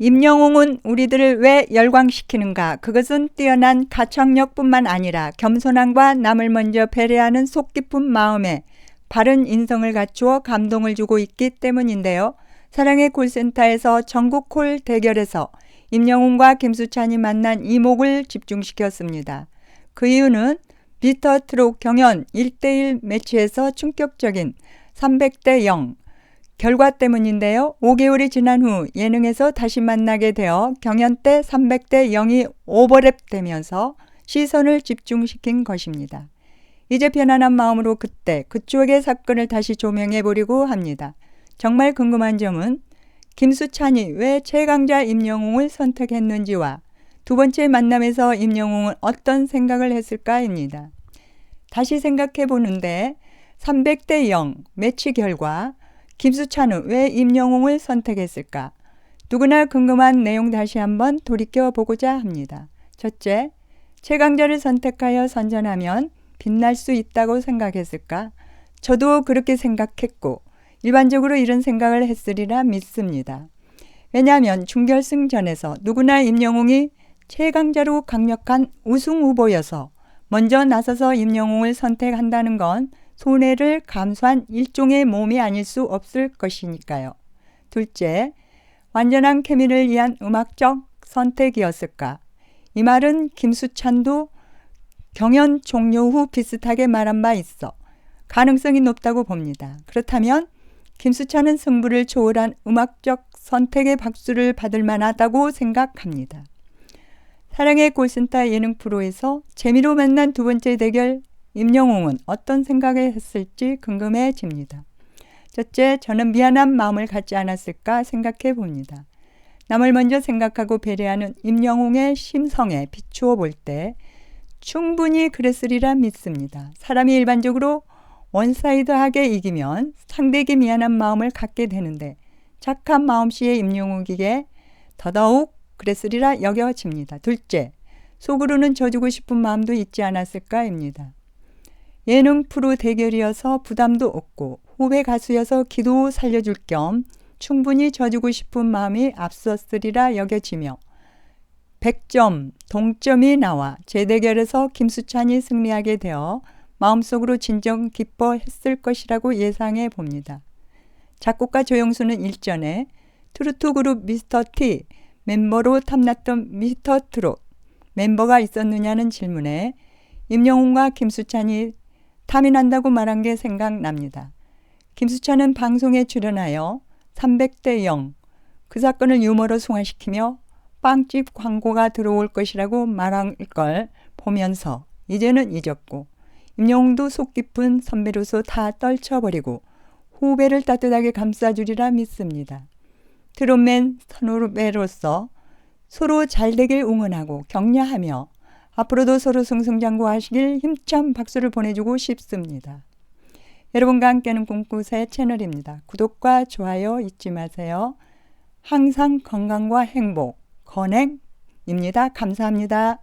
임영웅은 우리들을 왜 열광시키는가? 그것은 뛰어난 가창력뿐만 아니라 겸손함과 남을 먼저 배려하는 속 깊은 마음에 바른 인성을 갖추어 감동을 주고 있기 때문인데요. 사랑의 콜센터에서 전국 콜 대결에서 임영웅과 김수찬이 만난 이목을 집중시켰습니다. 그 이유는 비터 트롯 경연 1대1 매치에서 충격적인 300대 0 결과 때문인데요. 5개월이 지난 후 예능에서 다시 만나게 되어 경연 때 300대 0이 오버랩 되면서 시선을 집중시킨 것입니다. 이제 편안한 마음으로 그때 그쪽의 사건을 다시 조명해 보려고 합니다. 정말 궁금한 점은 김수찬이 왜 최강자 임영웅을 선택했는지와 두 번째 만남에서 임영웅은 어떤 생각을 했을까입니다. 다시 생각해 보는데 300대 0 매치 결과 김수찬은 왜 임영웅을 선택했을까? 누구나 궁금한 내용 다시 한번 돌이켜 보고자 합니다. 첫째, 최강자를 선택하여 선전하면 빛날 수 있다고 생각했을까? 저도 그렇게 생각했고 일반적으로 이런 생각을 했으리라 믿습니다. 왜냐하면 중결승전에서 누구나 임영웅이 최강자로 강력한 우승 후보여서 먼저 나서서 임영웅을 선택한다는 건 손해를 감수한 일종의 몸이 아닐 수 없을 것이니까요. 둘째, 완전한 케미를 위한 음악적 선택이었을까? 이 말은 김수찬도 경연 종료 후 비슷하게 말한 바 있어 가능성이 높다고 봅니다. 그렇다면 김수찬은 승부를 초월한 음악적 선택의 박수를 받을 만하다고 생각합니다. 사랑의 골센터 예능 프로에서 재미로 만난 두 번째 대결 임영웅은 어떤 생각을 했을지 궁금해집니다. 첫째, 저는 미안한 마음을 갖지 않았을까 생각해 봅니다. 남을 먼저 생각하고 배려하는 임영웅의 심성에 비추어 볼 때 충분히 그랬으리라 믿습니다. 사람이 일반적으로 원사이드하게 이기면 상대에게 미안한 마음을 갖게 되는데 착한 마음씨의 임영웅에게 더더욱 그랬으리라 여겨집니다. 둘째, 속으로는 져주고 싶은 마음도 있지 않았을까입니다. 예능 프로 대결이어서 부담도 없고 후배 가수여서 기도 살려줄 겸 충분히 져주고 싶은 마음이 앞섰으리라 여겨지며 100점 동점이 나와 재대결에서 김수찬이 승리하게 되어 마음속으로 진정 기뻐했을 것이라고 예상해 봅니다. 작곡가 조영수는 일전에 트로트 그룹 미스터 T 멤버로 탐났던 미스터 트롯 멤버가 있었느냐는 질문에 임영웅과 김수찬이 탐이 난다고 말한 게 생각납니다. 김수찬은 방송에 출연하여 300대 0, 그 사건을 유머로 승화시키며 빵집 광고가 들어올 것이라고 말한 걸 보면서 이제는 잊었고 임영웅도 속 깊은 선배로서 다 떨쳐버리고 후배를 따뜻하게 감싸주리라 믿습니다. 트롯맨 선후배로서 서로 잘 되길 응원하고 격려하며 앞으로도 서로 승승장구하시길 힘찬 박수를 보내주고 싶습니다. 여러분과 함께하는 꿈꾸새 채널입니다. 구독과 좋아요 잊지 마세요. 항상 건강과 행복, 건행입니다. 감사합니다.